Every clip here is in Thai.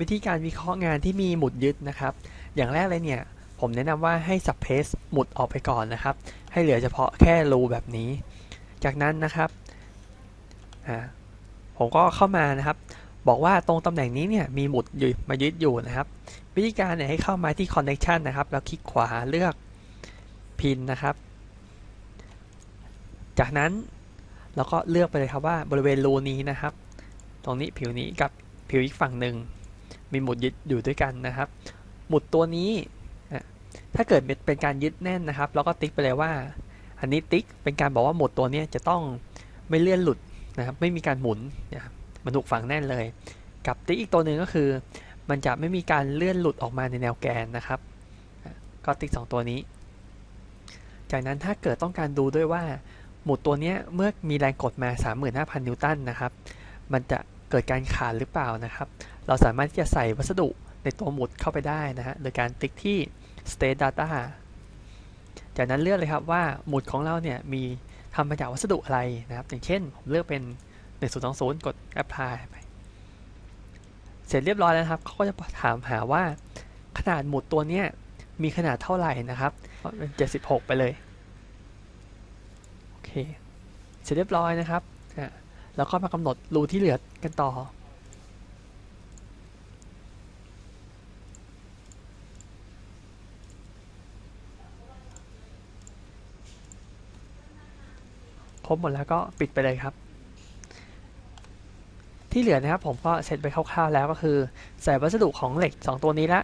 วิธีการวิเคราะห์งานที่มีหมุดยึดนะครับ อย่างแรกเลยเนี่ยผมแนะนำว่าให้ suppress หมุดออกไปก่อนนะครับ ให้เหลือเฉพาะแค่รูแบบนี้ จากนั้นนะครับผมก็เข้ามานะครับ บอกว่าตรงตำแหน่งนี้เนี่ยมีหมุดยู่มายึดอยู่นะครับ วิธีการเนี่ยให้เข้ามาที่ connection นะครับ แล้วคลิกขวาเลือก pin นะครับ จากนั้นเราก็เลือกไปเลยครับว่าบริเวณรูนี้นะครับ ตรงนี้ผิวนี้กับผิวอีกฝั่งหนึ่ง มีหมุดยึดอยู่ด้วยกันนะครับ หมุดตัวนี้ ถ้าเกิดเป็นการยึดแน่นนะครับ เราก็ติ๊กไปเลยว่า อันนี้ติ๊กเป็นการบอกว่าหมุดตัวนี้จะต้องไม่เลื่อนหลุดนะครับ ไม่มีการหมุนนะครับมันถูกฝังแน่นเลย กับติ๊กอีกตัวหนึ่งก็คือ มันจะไม่มีการเลื่อนหลุดออกมาในแนวแกนนะครับ ก็ติ๊กสองตัวนี้ จากนั้นถ้าเกิดต้องการดูด้วยว่า หมุดตัวนี้เมื่อมีแรงกดมา 35,000 นิวตันนะครับ มันจะเกิดการขาดหรือเปล่านะครับ เราสามารถที่จะใส่วัสดุในตัวหมุดเข้าไปได้นะฮะโดยการติ๊กที่ state data จากนั้นเลือกเลยครับว่าหมุดของเราเนี่ยมีทำมาจากวัสดุอะไรนะครับ อย่างเช่นผมเลือกเป็น 1020 กด apply ไป เสร็จเรียบร้อยแล้วครับเขาก็จะถามหาว่าขนาดหมุดตัวเนี้ยมีขนาดเท่าไหร่นะครับเป็น76 ไปเลยโอเคเสร็จเรียบร้อยนะครับ แล้วก็มากำหนดรูที่เหลือกันต่อ บหมดแล้วก็ปิดไปเลยครับ ที่เหลือนะครับผมก็เสร็จไปคร่าวๆแล้วก็คือ ใส่วัสดุของเหล็ก 2 ตัวนี้ละ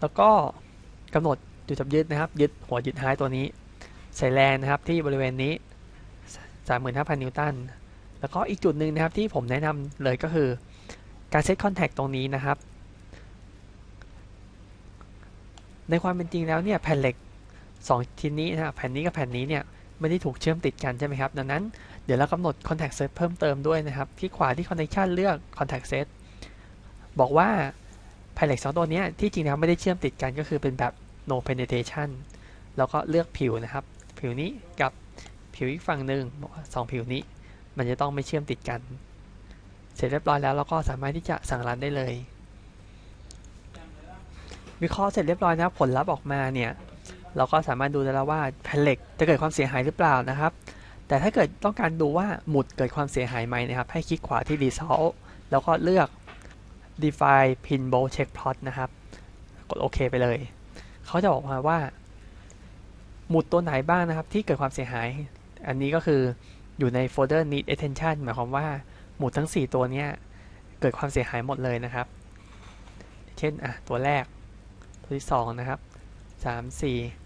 แล้วก็กำหนดจุดจับยึดนะครับ ยึดหัวยึดท้ายตัวนี้ ใส่แรงนะครับที่บริเวณนี้ 35,000 นิวตัน แล้วก็อีกจุดหนึ่งนะครับที่ผมแนะนำเลยก็คือ การเซตคอนแทคตรงนี้นะครับ ในความเป็นจริงแล้วเนี่ยแผ่นเหล็ก 2 ชิ้นนี้นะแผ่นนี้กับแผ่นนี้เนี่ย ไม่ได้ถูกเชื่อมติดกันใช่ไหมครับ ดังนั้นเดี๋ยวเรากำหนด contact set เพิ่มเติมด้วยนะครับ ที่ขวาที่ connection เลือก contact set บอกว่าแผ่นเหล็ก2ตัวนี้ที่จริงแล้วไม่ได้เชื่อมติดกันก็คือเป็นแบบ no penetration แล้วก็เลือกผิวนะครับ ผิวนี้กับผิวอีกฝั่งหนึ่งบอกว่าสองผิวนี้ มันจะต้องไม่เชื่อมติดกัน เสร็จเรียบร้อยแล้วเราก็สามารถที่จะสั่งรันได้เลยวิเคราะห์เสร็จเรียบร้อยนะครับผลลัพธ์ออกมาเนี่ย เราก็สามารถดูได้แล้วว่าแผ่นเหล็กจะเกิดความเสียหายหรือเปล่านะครับ แต่ถ้าเกิดต้องการดูว่าหมุดเกิดความเสียหายไหมนะครับ ให้คลิกขวาที่ Result แล้วก็เลือก Define Pin Bolt Check Plot นะครับ กดโอเคไปเลย เขาจะบอกมาว่า หมุดตัวไหนบ้างนะครับ ที่เกิดความเสียหาย อันนี้ก็คืออยู่ในโฟลเดอร์ Need Attention หมายความว่าหมุดทั้ง 4 ตัวนี้เกิดความเสียหายหมดเลยนะครับ เช่นอะตัวแรก ตัวที่ 2 นะครับ 3 4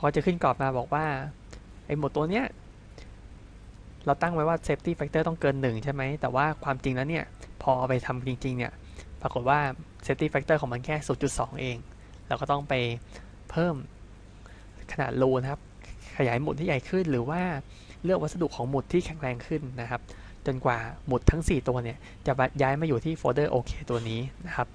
เขาจะขึ้นกรอบมาบอกว่าไอ้หมุดตัวเนี้ยเราตั้งไว้ว่า Safety Factor ต้องเกิน 1 ใช่ไหม แต่ว่าความจริงแล้วเนี่ย พอเอาไปทำจริง ๆ เนี่ย ปรากฏว่า Safety Factor ของมันแค่ 0.2 เอง เราก็ต้องไปเพิ่มขนาดรูนะครับ ขยายหมุดที่ใหญ่ขึ้น หรือว่าเลือกวัสดุของหมุดที่แข็งแรงขึ้นนะครับ จนกว่าหมุดทั้ง 4 ตัวเนี่ย จะย้ายมาอยู่ที่โฟลเดอร์โอเคตัวนี้นะครับ